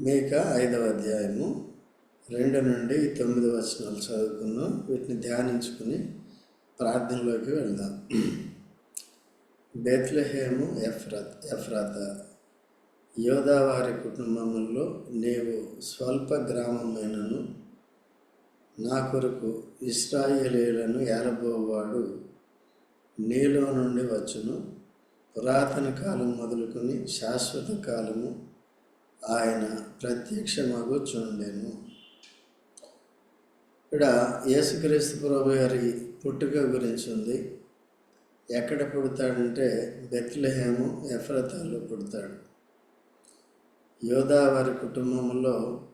మేక ఐదవ అధ్యాయము రెండు నుండి తొమ్మిది వచనాలు చదువుకున్నాం వీటిని ధ్యానించుకుని ప్రార్థనలోకి వెళ్దాం. బెత్లహేము ఎఫ్రత్ ఎఫ్రాత యోధావారి కుటుంబములో నీవు స్వల్ప గ్రామమైనను నా కొరకు ఇస్రాయేలీలను ఏలబోవాడు నీలో నుండి వచ్చును. పురాతన కాలం మొదలుకొని శాశ్వత కాలము ఆయన ప్రత్యక్షమగు చూడెను ఇక్కడ యేసుక్రీస్తు ప్రభు గారి పుట్టుక గురించి ఉంది ఎక్కడ పుడతాడంటే బెత్లహేము ఎఫ్రతాలో పుడతాడు. యోధావారి కుటుంబంలో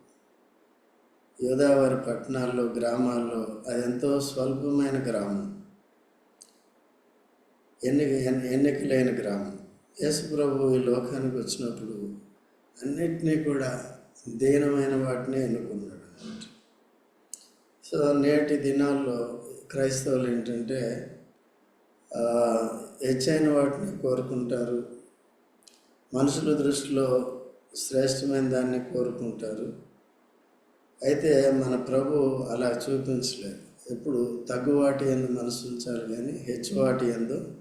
యోధావారి పట్టణాల్లో గ్రామాల్లో అదెంతో స్వల్పమైన గ్రామం. ఎన్నిక ఎన్నికలైన గ్రామం. యేసు ప్రభు ఈ లోకానికి వచ్చినప్పుడు అన్నిటినీ కూడా దీనమైన వాటిని ఎన్నుకున్నాడు. అన్నమాట సో నేటి దినాల్లో క్రైస్తవులు ఏంటంటే హెచ్చైన వాటిని కోరుకుంటారు. మనుషుల దృష్టిలో శ్రేష్టమైన దాన్ని కోరుకుంటారు. అయితే మన ప్రభు అలా చూపించలేదు. ఎప్పుడు తగ్గువాటి ఎందు మనసు ఉంచాలి కానీ హెచ్చువాటి ఎందు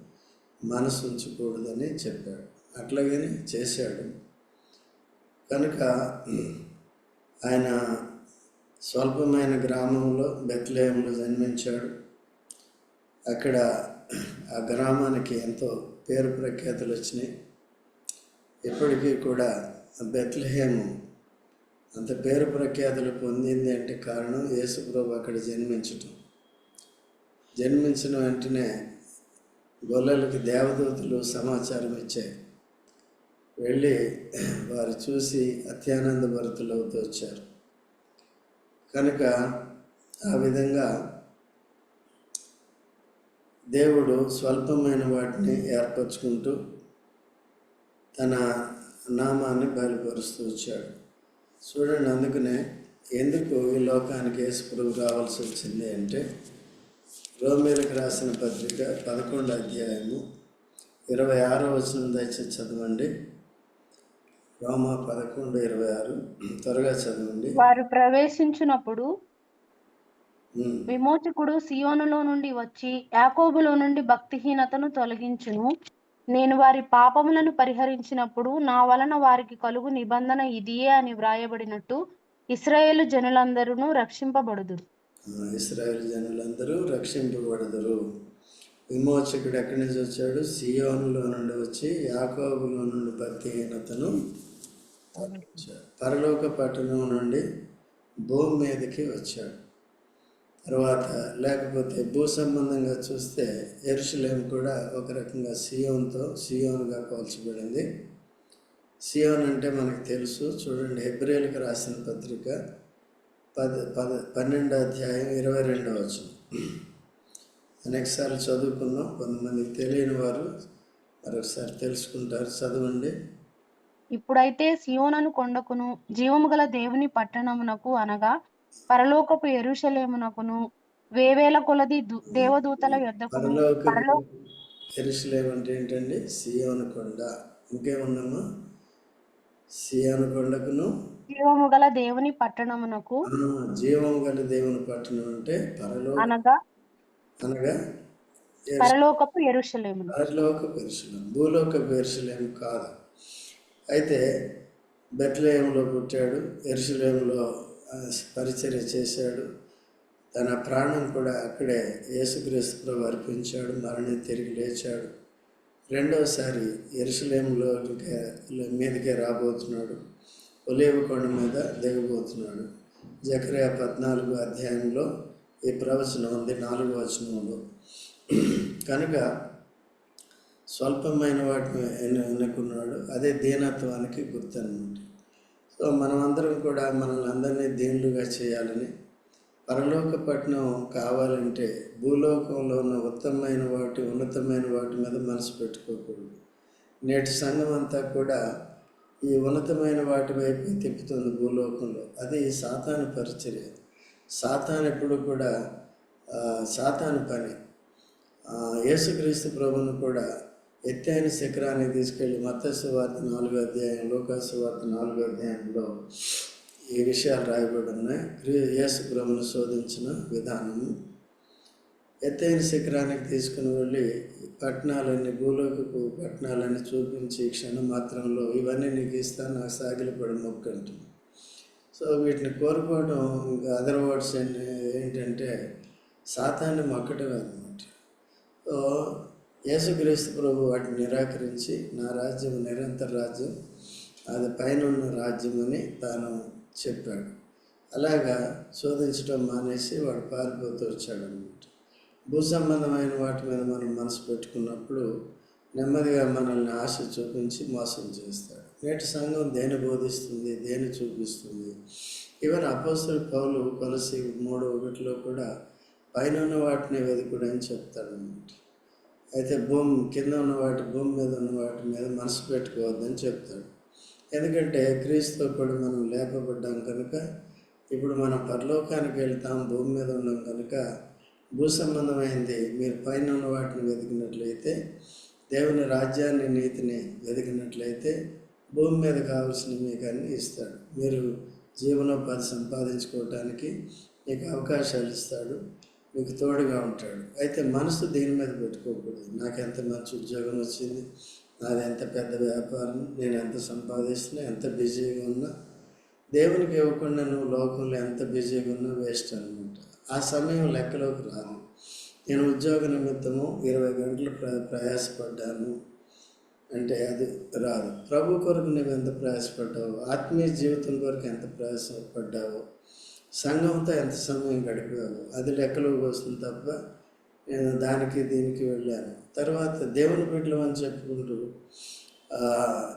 మనసు ఉంచకూడదని చెప్పాడు. అట్లాగని చేశాడు. కనుక ఆయన స్వల్పమైన గ్రామంలో బెత్లేయంలో జన్మించాడు. అక్కడ ఆ గ్రామానికి ఎంతో పేరు ప్రఖ్యాతులు వచ్చినాయి. ఇప్పటికీ కూడా బెత్లహేము అంత పేరు ప్రఖ్యాతులు పొందింది అంటే కారణం యేసుప్రభు అక్కడ జన్మించటం. జన్మించిన వెంటనే గొల్లలకి దేవదూతలు సమాచారం ఇచ్చాయి. వెళ్ళి వారు చూసి అత్యానంద భరతులవుతూ అవుతూ వచ్చారు. కనుక ఆ విధంగా దేవుడు స్వల్పమైన వాటిని ఏర్పరచుకుంటూ తన నామాన్ని బయలుపరుస్తూ వచ్చాడు. చూడండి అందుకనే ఎందుకు ఈ లోకానికి యేసుప్రభు రావాల్సి వచ్చింది అంటే రోమేలకు రాసిన పత్రిక పదకొండు అధ్యాయము ఇరవై ఆరో వచనం దయచేసి చదవండి. రోమ పదకొండు ఇరవై ఆరు. త్వరగా చదవండి. వారు ప్రవేశించినప్పుడు. విమోచకుడు సియోనులో నుండి వచ్చి యాకోబులో నుండి భక్తిహీనతను తొలగించును. నేను వారి పాపములను పరిహరించినప్పుడు నా వలన వారికి కలుగు నిబంధన ఇదియే అని వ్రాయబడినట్టు ఇస్రాయేలు జనులందరూ రక్షింపబడుదురు. ఆ, ఇస్రాయేల్ జనులందరూ రక్షింపబడదురు. విమోచకుడు ఎక్కడి నుంచి వచ్చాడు? సియోనులో నుండి వచ్చి యాకోబులో నుండి భక్తిహీనతను. పరలోక పట్టణం నుండి భూమి మీదకి వచ్చాడు. తర్వాత లేకపోతే భూ సంబంధంగా చూస్తే ఎరుసలేం కూడా ఒక రకంగా సియోన్తో సియోన్గా పోల్చబడింది. సియోన్ అంటే మనకు తెలుసు. చూడండి హెబ్రిల్కి రాసిన పత్రిక పద పద పన్నెండో అధ్యాయం ఇరవై రెండో వచ్చిన అనేకసార్లు చదువుకున్నాం. కొంతమందికి తెలియని వారు మరొకసారి తెలుసుకుంటారు. చదవండి. ఇప్పుడైతే సియోనను కొండకును జీవము గల దేవుని పట్టణమునకు అనగా పరలోకపు ఎరుషలేమునకును వేవేల కొలది దేవదూతల యొద్దకు పరలోక పరలో ఎరుసలేం అంటే ఏంటండి? సియోను కొండ. ఇంకేముందమ్మా? సియోను కొండకును. జీవము గల దేవుని పట్టణమునకు. ఆ, జీవం గల దేవుని పట్టణం అంటే పరలోక అనగా? అనగా. పరలోకపు ఎరుషలేమును పరలోక పెరుసలేం భూలోక పెరుసలేం కాదు. అయితే బెత్లయంలో పుట్టాడు ఎరుసలేంలో పరిచర్య చేశాడు. తన ప్రాణం కూడా అక్కడే యేసుక్రీస్తు ప్రభు అర్పించాడు మరణి తిరిగి లేచాడు. రెండవసారి ఎరుసలేంలో మీదకే రాబోతున్నాడు. ఒలేవు కొండ మీద దిగబోతున్నాడు. జకరియా పద్నాలుగు అధ్యాయంలో ఈ ప్రవచనం ఉంది నాలుగు వచనంలో. కనుక స్వల్పమైన వాటిని ఎన్నుకున్నాడు. అదే దీనత్వానికి గుర్తు అనమాట సో మనమందరం కూడా మనల్ని అందరినీ దీనులుగా చేయాలని పరలోక పట్టణం కావాలంటే భూలోకంలో ఉన్న ఉత్తమమైన వాటి ఉన్నతమైన వాటి మీద మనసు పెట్టుకోకూడదు. నేటి సంఘం అంతా కూడా ఈ ఉన్నతమైన వాటి వైపు తిప్పుతుంది భూలోకంలో. అది సాతాను పరిచర్య. సాతాన్ ఎప్పుడు కూడా సాతాను పని. యేసుక్రీస్తు ప్రభువును కూడా ఎత్తైన శిఖరానికి తీసుకెళ్ళి మత్స్సు వార్త నాలుగో అధ్యాయం లోకాసు వార్త నాలుగో అధ్యాయంలో ఈ విషయాలు రాయబడి ఉన్నాయి. యేసు ప్రభును శోధించిన విధానము. ఎత్తైన శిఖరానికి తీసుకుని వెళ్ళి పట్టణాలన్నీ భూలోకపు పట్టణాలన్నీ చూపించి క్షణం మాత్రంలో ఇవన్నీ నీకు ఇస్తాను నాకు సాగిలపడి మొక్కంటుంది సో వీటిని కోరుకోవడం ఇంకా అదర్ వర్డ్స్ ఏంటంటే సాతాన్ని మొక్కటమే అనమాట సో యేసుక్రీస్తు ప్రభు వాటిని నిరాకరించి నా రాజ్యం నిరంతర రాజ్యం అది పైన ఉన్న రాజ్యం అని తాను చెప్పాడు. అలాగా శోధించడం మానేసి వాడు పారిపోతూ వచ్చాడు అనమాట భూ సంబంధమైన వాటి మీద మనం మనసు పెట్టుకున్నప్పుడు నెమ్మదిగా మనల్ని ఆశ చూపించి మోసం చేస్తాడు. నేటి సంఘం దేని బోధిస్తుంది దేని చూపిస్తుంది? ఈవెన్ అపోస్తుల పౌలు కొలసి మూడు ఒకటిలో కూడా పైన వాటిని వెతుకుడని చెప్తాడు అనమాట అయితే భూమి కింద ఉన్న వాటి భూమి మీద ఉన్న వాటి మీద మనసు పెట్టుకోవద్దని చెప్తాడు. ఎందుకంటే క్రీస్తుతో కూడా మనం లేపబడ్డాం కనుక ఇప్పుడు మనం పరలోకానికి వెళ్తాం భూమి మీద ఉన్నాం కనుక భూ సంబంధమైంది. మీరు పైన ఉన్న వాటిని వెతికినట్లయితే దేవుని రాజ్యాన్ని నీతిని వెతికినట్లయితే భూమి మీద కావాల్సిన మీకు అన్ని ఇస్తాడు. మీరు జీవనోపాధి సంపాదించుకోవటానికి మీకు అవకాశాలు ఇస్తాడు. మీకు తోడుగా ఉంటాడు. అయితే మనసు దీని మీద పెట్టుకోకూడదు. నాకు ఎంత మంచి ఉద్యోగం వచ్చింది నాది ఎంత పెద్ద వ్యాపారం నేను ఎంత సంపాదిస్తున్నా ఎంత బిజీగా ఉన్నా దేవునికి ఇవ్వకుండా నువ్వు లోకంలో ఎంత బిజీగా ఉన్నా వేస్ట్ అనమాట ఆ సమయం లెక్కలోకి రాదు. నేను ఉద్యోగ నిమిత్తము ఇరవై గంటలు ప్ర ప్రయాసపడ్డాను అంటే అది రాదు. ప్రభు కొరకు నువ్వు ఎంత ప్రయాసపడ్డావు? ఆత్మీయ జీవితం కొరకు ఎంత ప్రయాసపడ్డావో? సంఘంతో ఎంత సమయం గడిపావు అది లెక్కలోకి వస్తుంది తప్ప నేను దానికి దీనికి వెళ్ళాను. తర్వాత దేవుని బిడ్డలు అని చెప్పుకుంటూ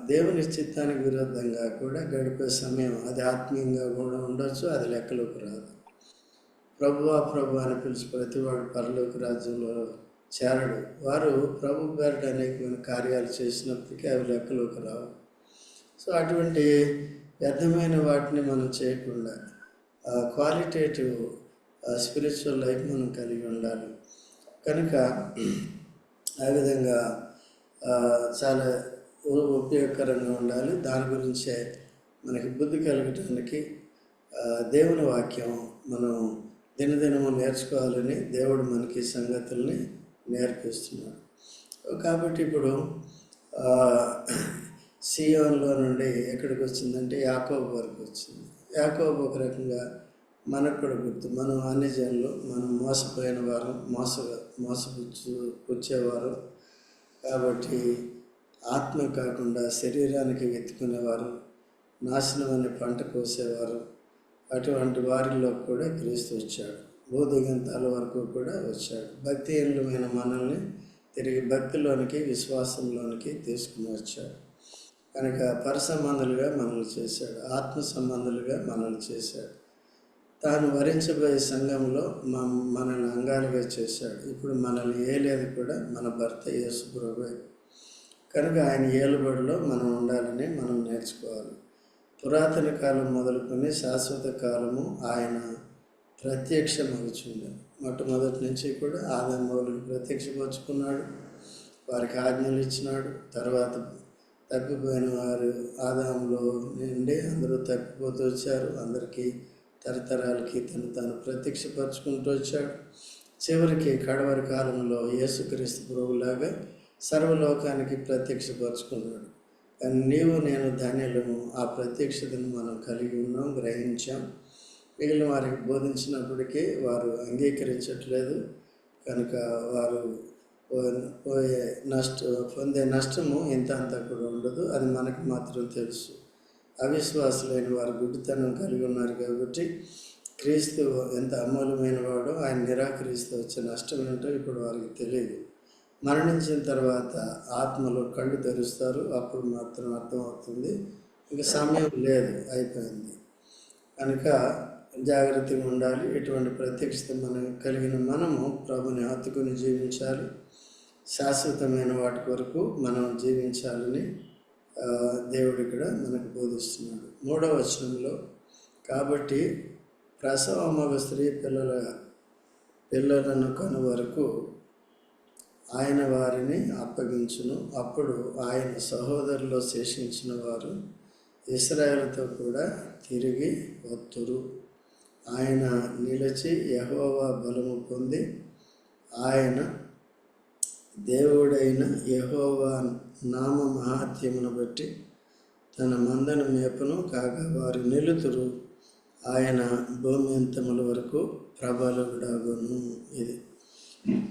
దేవుని చిత్తానికి విరుద్ధంగా కూడా గడిపే సమయం అది ఆత్మీయంగా కూడా ఉండొచ్చు అది లెక్కలోకి రాదు. ప్రభువా ప్రభు అని పిలిచి ప్రతివాడు పరలోక రాజ్యంలో చేరడు. వారు ప్రభు పేరిట అనేకమైన కార్యాలు చేసినప్పటికీ అవి లెక్కలోకి రావు. సో అటువంటి వ్యర్థమైన వాటిని మనం చేయకుండా క్వాలిటేటివ్ స్పిరిచువల్ లైఫ్ మనం కలిగి ఉండాలి. కనుక ఆ విధంగా చాలా ఉపయోగకరంగా ఉండాలి. దాని గురించే మనకి బుద్ధి కలగటానికి దేవుని వాక్యం మనం దినదినము నేర్చుకోవాలని దేవుడు మనకి సంగతుల్ని నేర్పిస్తున్నాడు. కాబట్టి ఇప్పుడు ఆ, సియోన్లో నుండి ఎక్కడికి వచ్చిందంటే యాకోబు వరకు వచ్చింది. యాకోబు ఒక రకంగా మనకు కూడా గుర్తు. మనం అన్ని జన్లు మనం మోసపోయిన వారు మోస మోసపుచ్చు పుచ్చేవారు కాబట్టి ఆత్మ కాకుండా శరీరానికి వెతుకునేవారు నాశనం అనే పంట కోసేవారు. అటువంటి వారిలో కూడా క్రీస్తు వచ్చాడు. భూదిగంతాల వరకు కూడా వచ్చాడు. భక్తిహీనులమైన మనల్ని తిరిగి భక్తిలోనికి విశ్వాసంలోనికి తీసుకుని వచ్చాడు. కనుక పర సంబంధులుగా మనల్ని చేశాడు. ఆత్మ సంబంధులుగా మనల్ని చేశాడు. తాను వరించబోయే సంఘంలో మా మనల్ని అంగాలుగా చేశాడు. ఇప్పుడు మనల్ని ఏలేదు కూడా మన భర్త యేసు ప్రభువే. కనుక ఆయన ఏలుబడిలో మనం ఉండాలని మనం నేర్చుకోవాలి. పురాతన కాలం మొదలుకొని శాశ్వత కాలము ఆయన ప్రత్యక్షమవుచుండే మొట్టమొదటి నుంచి కూడా ఆదంబోలకు ప్రత్యక్షపరుచుకున్నాడు వారికి ఆజ్ఞలు ఇచ్చినాడు. తర్వాత తప్పిపోయిన వారు ఆదాములో నుండి అందరూ తప్పిపోతూ వచ్చారు. అందరికీ తరతరాలకి తను తాను ప్రత్యక్షపరచుకుంటూ వచ్చాడు. చివరికి కడవరి కాలంలో యేసుక్రీస్తు ప్రభులాగా సర్వలోకానికి ప్రత్యక్షపరచుకున్నాడు. కానీ నీవు నేను ధాన్యాలను ఆ ప్రత్యక్షతను మనం కలిగి ఉన్నాం గ్రహించాం. మిగిలిన వారికి బోధించినప్పటికీ వారు అంగీకరించట్లేదు. కనుక వారు పోయే నష్ట పొందే నష్టము ఇంత అంత కూడా ఉండదు. అది మనకు మాత్రం తెలుసు. అవిశ్వాసులైన వారు గుడ్డితనం కలిగి ఉన్నారు కాబట్టి క్రీస్తు ఎంత అమూల్యమైన వాడో ఆయన నిరాకరిస్తూ వచ్చే నష్టం ఏంటో ఇప్పుడు వారికి తెలియదు. మరణించిన తర్వాత ఆత్మలో కళ్ళు తెరుస్తారు. అప్పుడు మాత్రం అర్థమవుతుంది. ఇంకా సమయం లేదు అయిపోయింది. కనుక జాగ్రత్తగా ఉండాలి. ఇటువంటి ప్రత్యక్షత మనం కలిగిన మనము ప్రభుని హత్తుకుని జీవించాలి. శాశ్వతమైన వాటి కొరకు మనం జీవించాలని దేవుడు ఇక్కడ మనకు బోధిస్తున్నాడు. మూడవ వచనంలో కాబట్టి ప్రసవమగ స్త్రీ పిల్లల పిల్లలను కొన వరకు ఆయన వారిని అప్పగించును. అప్పుడు ఆయన సహోదరులో శేషించిన వారు ఇస్రాయేల్తో కూడా తిరిగి వత్తురు. ఆయన నిలిచి యహోవా బలము పొంది ఆయన దేవుడైన యహోవా నామ మహాత్యమును బట్టి తన మందను మేపను కాగా వారు నిలుతురు. ఆయన భూమి అంతముల వరకు ప్రబలుడగును ఇది.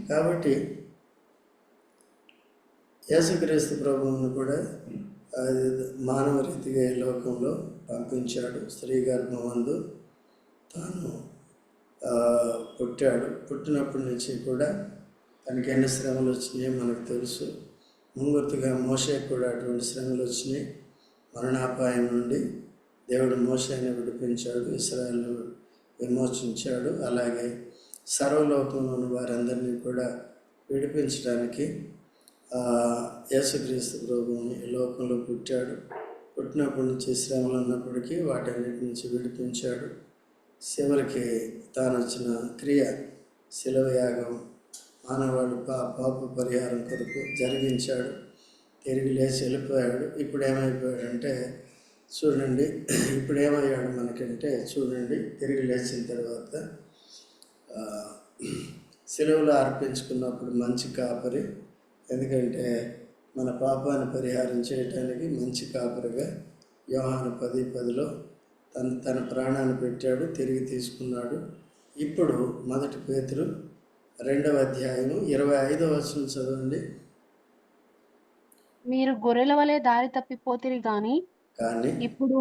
కాబట్టి యేసుక్రీస్తు ప్రభువును కూడా అది మానవ రీతిగా ఈ లోకంలో పంపించాడు. స్త్రీ గర్భమందు తాను పుట్టాడు. పుట్టినప్పటి నుంచి కూడా తనకి ఎన్ని శ్రమలు వచ్చినాయో మనకు తెలుసు. ముంగుర్తుగా మోసే కూడా అటువంటి శ్రమలు వచ్చినాయి. మరణాపాయం నుండి దేవుడు మోషేని విడిపించాడు ఇస్రాయల్ విమోచించాడు. అలాగే సర్వలోకంలో ఉన్న వారందరినీ కూడా విడిపించడానికి యేసుక్రీస్తు ప్రభువుని లోకంలో పుట్టాడు. పుట్టినప్పటి నుంచి శ్రమలు ఉన్నప్పటికీ వాటన్నిటి నుంచి విడిపించాడు. చివరికి తాను వచ్చిన క్రియ శిలవ యాగం మానవాడు పా పాప పరిహారం కొరకు జరిగించాడు. తిరిగి లేచి వెళ్ళిపోయాడు. ఇప్పుడు ఏమైపోయాడంటే చూడండి ఇప్పుడు ఏమయ్యాడు మనకంటే చూడండి తిరిగి లేచిన తర్వాత సెలవులు అర్పించుకున్నప్పుడు మంచి కాపరి. ఎందుకంటే మన పాపాన్ని పరిహారం చేయటానికి మంచి కాపరిగా వ్యవహాన పది పదిలో తన తన ప్రాణాన్ని పెట్టాడు తిరిగి తీసుకున్నాడు. ఇప్పుడు మొదటి పేతురు రెండవ అధ్యాయము ఇరవై ఐదవ వచనం చదవండి. మీరు గొర్రెల వలె దారి తప్పిపోతిరి గాని కానీ ఇప్పుడు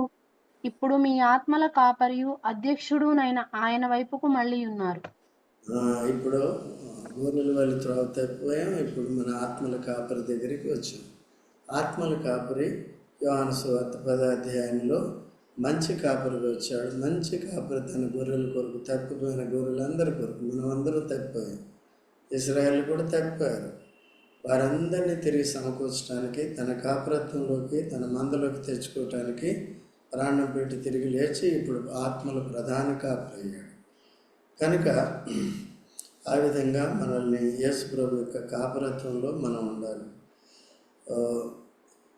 ఇప్పుడు మీ ఆత్మల కాపరియు అధ్యక్షుడునైన ఆయన వైపుకు మళ్ళీ ఉన్నారు. ఆ, ఇప్పుడు గోనెల వాళ్ళ త్రోవ తప్పిపోయాం ఇప్పుడు మన ఆత్మల కాపరి దగ్గరికి వచ్చాం. ఆత్మల కాపరి యోహాను సువార్త పదాధ్యాయంలో మంచి కాపరికి వచ్చాడు మంచి కాపరి తన గొర్రెల కొరకు తప్పిపోయిన గొర్రెలందరి కొరకు. మనం అందరూ తప్పిపోయాం. ఇస్రాయల్ కూడా తప్పిపోయారు. వారందరినీ తిరిగి సమకూర్చడానికి తన కాపురత్వంలోకి తన మందలోకి తెచ్చుకోవటానికి ప్రాణం పెట్టి తిరిగి లేచి ఇప్పుడు ఆత్మల ప్రధాన కాపురయ్యాడు అయ్యాడు. కనుక ఆ విధంగా మనల్ని యేసు ప్రభు యొక్క కాపరత్వంలో మనం ఉండాలి.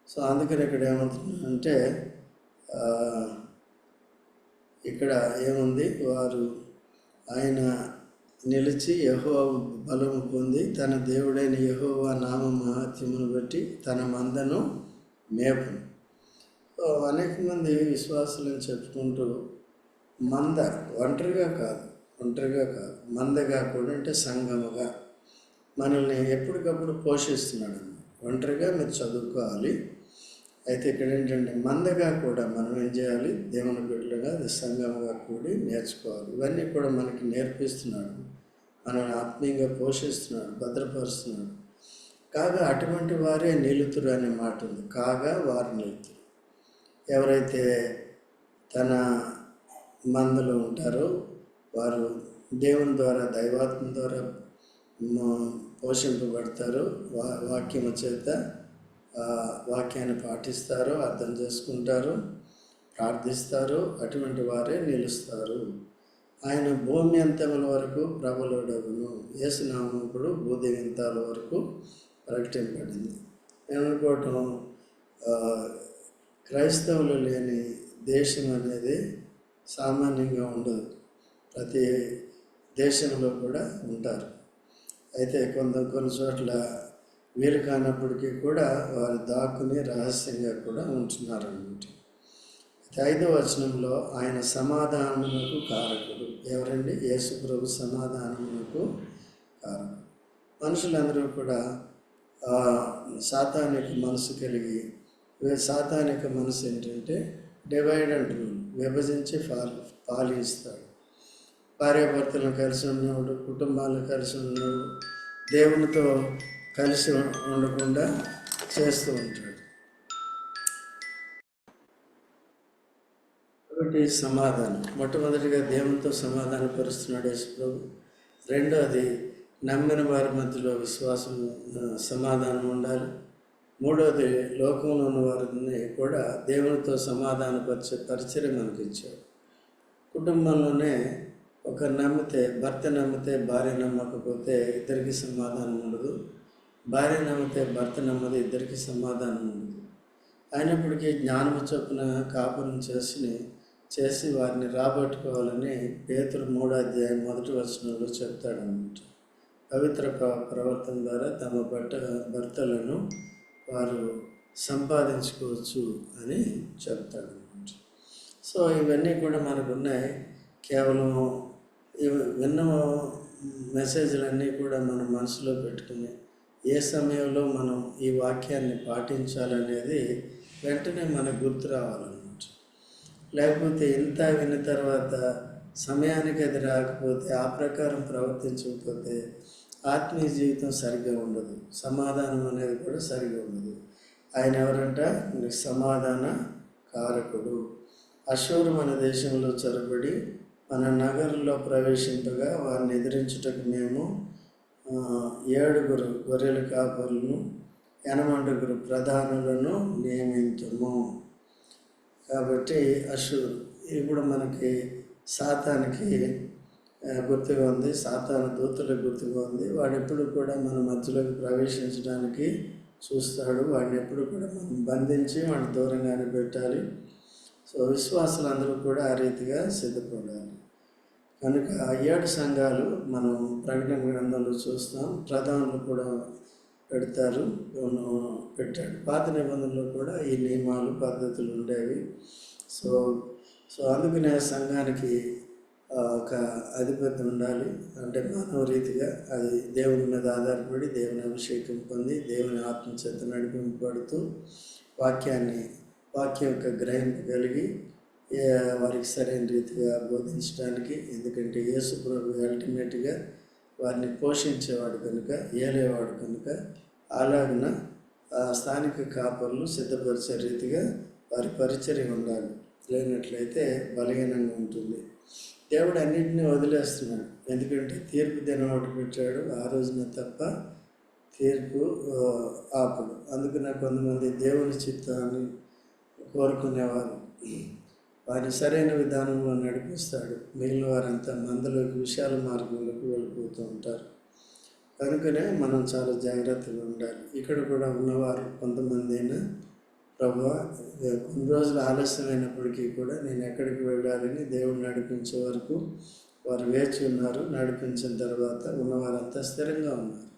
సో అందుకని ఇక్కడ ఏమవుతుందంటే ఇక్కడ ఏముంది? వారు ఆయన నిలిచి యహో బలము పొంది తన దేవుడైన యహోవా నామ మహాత్యమును బట్టి తన మందను మేపు. అనేక మంది విశ్వాసులను చెప్పుకుంటూ మంద ఒంటరిగా కాదు ఒంటరిగా కాదు మందగా కూడా అంటే సంగముగా మనల్ని ఎప్పటికప్పుడు పోషిస్తున్నాడు ఒంటరిగా మీరు చదువుకోవాలి. అయితే ఇక్కడ ఏంటంటే మందగా కూడా మనం ఏం చేయాలి? దేవుని బిడ్డలుగా అది సంఘముగా కూడి నేర్చుకోవాలి. ఇవన్నీ కూడా మనకి నేర్పిస్తున్నాడు. మనల్ని ఆత్మీయంగా పోషిస్తున్నాడు భద్రపరుస్తున్నాడు. కాగా అటువంటి వారే నిలుతురు అనే మాట ఉంది. కాగా వారు నిలుతురు. ఎవరైతే తన మందులు ఉంటారో వారు దేవుని ద్వారా దైవాత్మ ద్వారా పోషింపబడతారు వా వాక్యము చేత వాక్యాన్ని పాటిస్తారు అర్థం చేసుకుంటారు ప్రార్థిస్తారు అటువంటి వారే నిలుస్తారు. ఆయన భూమి అంతముల వరకు ప్రబలుడగును. యేసునామకుడు భూదిగంతాల వరకు ప్రకటింపబడింది. నేను అనుకోవటం క్రైస్తవులు లేని దేశం అనేది సామాన్యంగా ఉండదు. ప్రతి దేశంలో కూడా ఉంటారు. అయితే కొంత కొన్ని చోట్ల వీలు కానప్పటికీ కూడా వారు దాక్కుని రహస్యంగా కూడా ఉంటున్నారన్నమాట. అయితే ఐదో వచనంలో ఆయన సమాధానమునకు కారకుడు. ఎవరండి? యేసు ప్రభు సమాధానమునకు కారకుడు. మనుషులందరూ కూడా సాతానిక మనసు కలిగి సాతానిక మనసు ఏంటంటే డివైడ్ అండ్ రూల్ విభజించి పాలి పాలిస్తాడు. భార్యాభర్తలను కలిసి ఉన్నవాడు కుటుంబాలను కలిసి ఉన్నవాడు దేవునితో కలిసి ఉండకుండా చేస్తూ ఉంటాడు. ఒకటి సమాధానం. మొట్టమొదటిగా దేవునితో సమాధాన పరుస్తున్నాడు యేసు రెండవది నమ్మిన వారి మధ్యలో విశ్వాసం సమాధానం ఉండాలి. మూడవది లోకంలో ఉన్న వారిని కూడా దేవునితో సమాధానపరిచే పరిచయం మనకి ఇచ్చాడు. కుటుంబంలోనే ఒక నమ్మితే భర్త నమ్మితే భార్య నమ్మకపోతే ఇద్దరికి సమాధానం ఉండదు. భార్య నమ్మితే భర్త నమ్మది ఇద్దరికి సమాధానం ఉంది. అయినప్పటికీ జ్ఞానము చొప్పున కాపురం చేసి చేసి వారిని రాబట్టుకోవాలని పేతురు మూడో అధ్యాయం మొదటి వచనంలో చెప్తాడనమాట పవిత్ర ప్ర- ప్రవర్తన ద్వారా తమ భర్త భర్తలను వారు సంపాదించుకోవచ్చు అని చెప్తాడనమాట సో ఇవన్నీ కూడా మనకు ఉన్నాయి కేవలం ఇవి విన్న మెసేజ్లన్నీ కూడా మనం మనసులో పెట్టుకుని ఏ సమయంలో మనం ఈ వాక్యాన్ని పాటించాలనేది వెంటనే మనకు గుర్తు రావాలన్నమాట. లేకపోతే ఇంత విన్న తర్వాత సమయానికి అది రాకపోతే ఆ ప్రకారం ప్రవర్తించకపోతే ఆత్మీయ జీవితం సరిగ్గా ఉండదు. సమాధానం అనేది కూడా సరిగ్గా ఉండదు. ఆయన ఎవరంట? సమాధాన కారకుడు. అశూరు మన దేశంలో చొరబడి మన నగరంలో ప్రవేశింపగా వారిని ఎదిరించుటకు మేము ఏడుగురు గొర్రెల కాపులను ఎనమండుగురు ప్రధానులను నియమించము కాబట్టి అశూర్ ఇప్పుడు మనకి సాతానికి గుర్తుగా ఉంది. సాతాను దూతలకు గుర్తుగా ఉంది. వాడు ఎప్పుడు కూడా మన మధ్యలోకి ప్రవేశించడానికి చూస్తాడు. వాడిని ఎప్పుడు కూడా మనం బంధించి వాడిని దూరంగానే పెట్టాలి. సో విశ్వాసులందరూ కూడా ఆ రీతిగా సిద్ధపడాలి. కనుక ఏడు సంఘాలు మనం ప్రకటన గ్రంథంలో చూస్తాం. ప్రధానులు కూడా పెడతారు. పెట్టాడు. పాత నిబంధనలో కూడా ఈ నియమాలు పద్ధతులు ఉండేవి. సో సో అందుకనే సంఘానికి ఒక అధిపతి ఉండాలి. అంటే మానవ రీతిగా అది దేవుని మీద ఆధారపడి దేవుని అభిషేకం పొంది దేవుని ఆత్మచేత నడిపింపబడుతూ వాక్యాన్ని వాక్యం యొక్క గ్రహింపు కలిగి వారికి సరైన రీతిగా బోధించడానికి ఎందుకంటే యేసు ప్రభు అల్టిమేట్గా వారిని పోషించేవాడు కనుక ఏలేవాడు కనుక అలాగిన ఆ స్థానిక కాపర్లు సిద్ధపరిచే రీతిగా వారి పరిచర్య ఉండాలి. లేనట్లయితే బలహీనంగా ఉంటుంది. దేవుడు అన్నింటినీ వదిలేస్తున్నాడు. ఎందుకంటే తీర్పు దినం ఒకటి పెట్టాడు. ఆ రోజున తప్ప తీర్పు ఆపడు ఆపడు. అందుకనే కొంతమంది దేవుని చిత్తాన్ని కోరుకునేవారు. వారిని సరైన విధానంలో నడిపిస్తాడు. మిగిలిన వారంతా మందలోకి విశాల మార్గంలోకి వెళ్ళిపోతూ ఉంటారు. కనుకనే మనం చాలా జాగ్రత్తగా ఉండాలి. ఇక్కడ కూడా ఉన్నవారు కొంతమంది అయినా ప్రభు కొన్ని రోజులు ఆలస్యమైనప్పటికీ కూడా నేను ఎక్కడికి వెళ్ళాలని దేవుడు నడిపించే వరకు వారు వేచి ఉన్నారు. నడిపించిన తర్వాత ఉన్నవారంతా స్థిరంగా ఉన్నారు.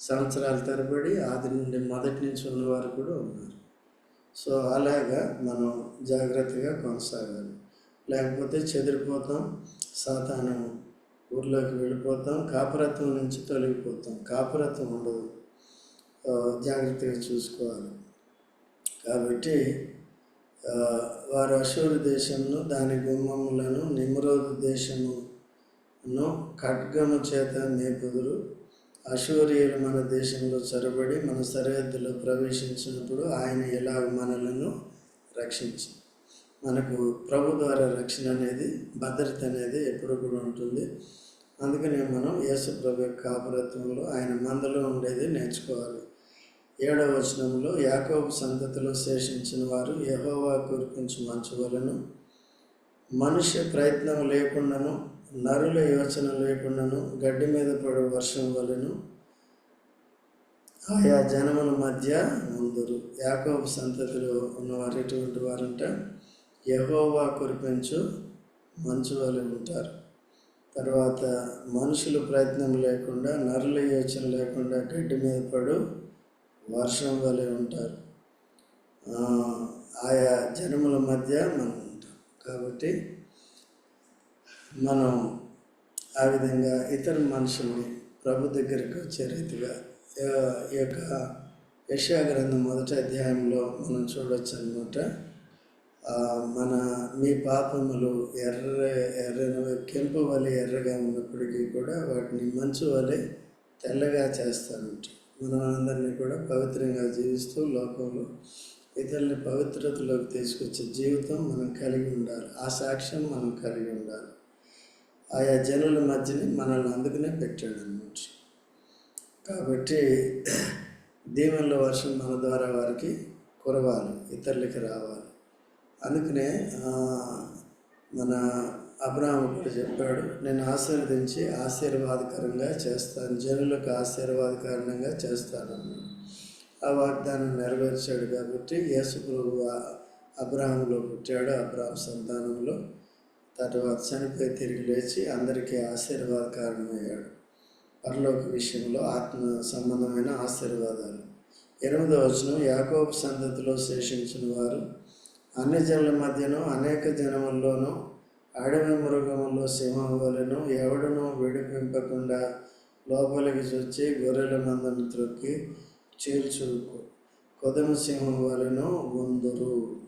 సంవత్సరాల తరబడి ఆది నుండి మొదటి నుంచి ఉన్నవారు కూడా ఉన్నారు. సో అలాగా మనం జాగ్రత్తగా కొనసాగాలి. లేకపోతే చెదిరిపోతాం సాతానం ఊర్లోకి వెళ్ళిపోతాం కాపురత్వం నుంచి తొలగిపోతాం. కాపురత్వం ఉండదు. జాగ్రత్తగా చూసుకోవాలి. కాబట్టి వారు అశూరు దేశంను దాని గుమ్మములను నిమ్రోదు దేశమును ఖడ్గము చేత మేపుదురు. అశూరియులు మన దేశంలో చొరబడి మన సరిహద్దులో ప్రవేశించినప్పుడు ఆయన ఎలా మనలను రక్షించి మనకు ప్రభు ద్వారా రక్షణ అనేది భద్రత అనేది ఎప్పుడు కూడా ఉంటుంది. అందుకనే మనం యేసు ప్రభు యొక్క కాపురత్వంలో ఆయన మందలో ఉండేది నేర్చుకోవాలి. ఏడవ వచనంలో యాకోబు సంతతిలో శేషించిన వారు యహోవా కురిపించు మంచువలను మనుష్య ప్రయత్నం లేకుండాను నరుల యోచన లేకుండాను గడ్డి మీద పడు వర్షం వలెను ఆయా జనముల మధ్య ముందురు యాకోబు సంతతిలో ఉన్నవారు ఎటువంటి వారంట? యహోవా కురిపించు మంచు వలె ఉంటారు. తర్వాత మనుషులు ప్రయత్నం లేకుండా నరుల యోచన లేకుండా గడ్డి మీద పడు వర్షం వలె ఉంటారు. ఆయా జనముల మధ్య మనం ఉంటాం. కాబట్టి మనం ఆ విధంగా ఇతర మనుషుల్ని ప్రభు దగ్గరికి వచ్చే రీతిగా ఈ యొక్క యశాగ్రంథం మొదటి అధ్యాయంలో మనం చూడవచ్చు అనమాట మన మీ పాపములు ఎర్ర ఎర్ర కెంపు వలె ఎర్రగా ఉన్నప్పటికీ కూడా వాటిని మంచు వలె తెల్లగా చేస్తానంట మనం అందరినీ కూడా పవిత్రంగా జీవిస్తూ లోకంలో ఇతరుల్ని పవిత్రతలోకి తీసుకొచ్చే జీవితం మనం కలిగి ఉండాలి. ఆ సాక్ష్యం మనం కలిగి ఉండాలి. ఆయా జనుల మధ్యని మనల్ని అందుకనే పెట్టాడు అనమాట కాబట్టి దీవెనల వర్షం మన ద్వారా వారికి కురవాలి ఇతరులకి రావాలి. అందుకనే మన అబ్రాహం కూడా చెప్పాడు నేను ఆశీర్వదించి ఆశీర్వాదకరంగా చేస్తాను జనులకు ఆశీర్వాదకరంగా చేస్తాను ఆ వాగ్దానం నెరవేర్చాడు కాబట్టి యేసు ప్రభు అబ్రాహంలో పుట్టాడు అబ్రాహం సంతానంలో. తర్వాత చనిపోయి తిరిగి లేచి అందరికీ ఆశీర్వాద కారణమయ్యాడు. పరలోక విషయంలో ఆత్మ సంబంధమైన ఆశీర్వాదాలు. ఎనిమిదవ వచనం యాకోబు సంతతిలో శేషించిన వారు అన్ని జనుల మధ్యను అనేక జనముల్లోనూ అడవి మృగములో సింహం వలెను ఎవడను విడిపింపకుండా లోపలికి చొచ్చి గొర్రెల మందను త్రొక్కి చీల్చుకు కొదమ సింహం వలెను ఉందురు.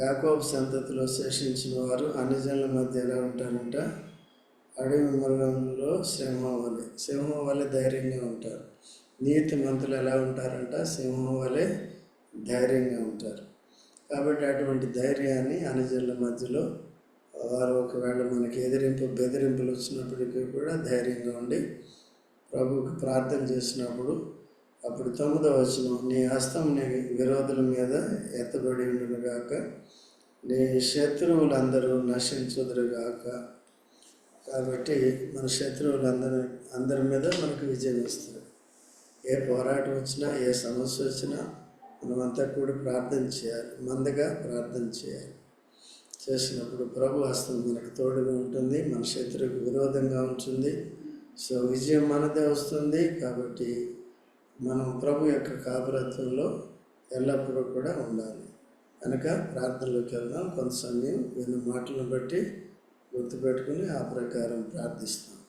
యాకోబు సంతతిలో శేషించిన వారు అన్ని జనుల మధ్య ఎలా ఉంటారంట? అడవి మృగంలో సింహం వలె. సింహం వలె ధైర్యంగా ఉంటారు. నీతి మంతులు ఎలా ఉంటారంట? సింహం వలె ధైర్యంగా ఉంటారు. కాబట్టి అటువంటి ధైర్యాన్ని అనుజనుల మధ్యలో వారు ఒకవేళ మనకి ఎదిరింపు బెదిరింపులు వచ్చినప్పటికీ కూడా ధైర్యంగా ఉండి ప్రభువుకి ప్రార్థన చేసినప్పుడు అప్పుడు తొమ్మిదవ వచనం నీ హస్తం నీ విరోధుల మీద ఎత్తబడి ఉండునుగాక నీ శత్రువులందరూ నశించుదురుగాక కాబట్టి మన శత్రువులందరూ అందరి మీద మనకు విజయం ఇస్తారు ఏ పోరాటం వచ్చినా ఏ సమస్య వచ్చినా మనమంతా కూడా ప్రార్థన చేయాలి మందగా ప్రార్థన చేయాలి. చేసినప్పుడు ప్రభు హస్తం మనకు తోడుగా ఉంటుంది మన శత్రువుకు విరోధంగా ఉంటుంది. సో విజయం మనదే వస్తుంది కాబట్టి మనం ప్రభు యొక్క కాపురత్వంలో ఎల్లప్పుడూ కూడా ఉండాలి. కనుక ప్రార్థనలోకి వెళ్దాం. కొంత సమయం విన్న మాటలను బట్టి గుర్తుపెట్టుకుని ఆ ప్రకారం ప్రార్థిస్తాం.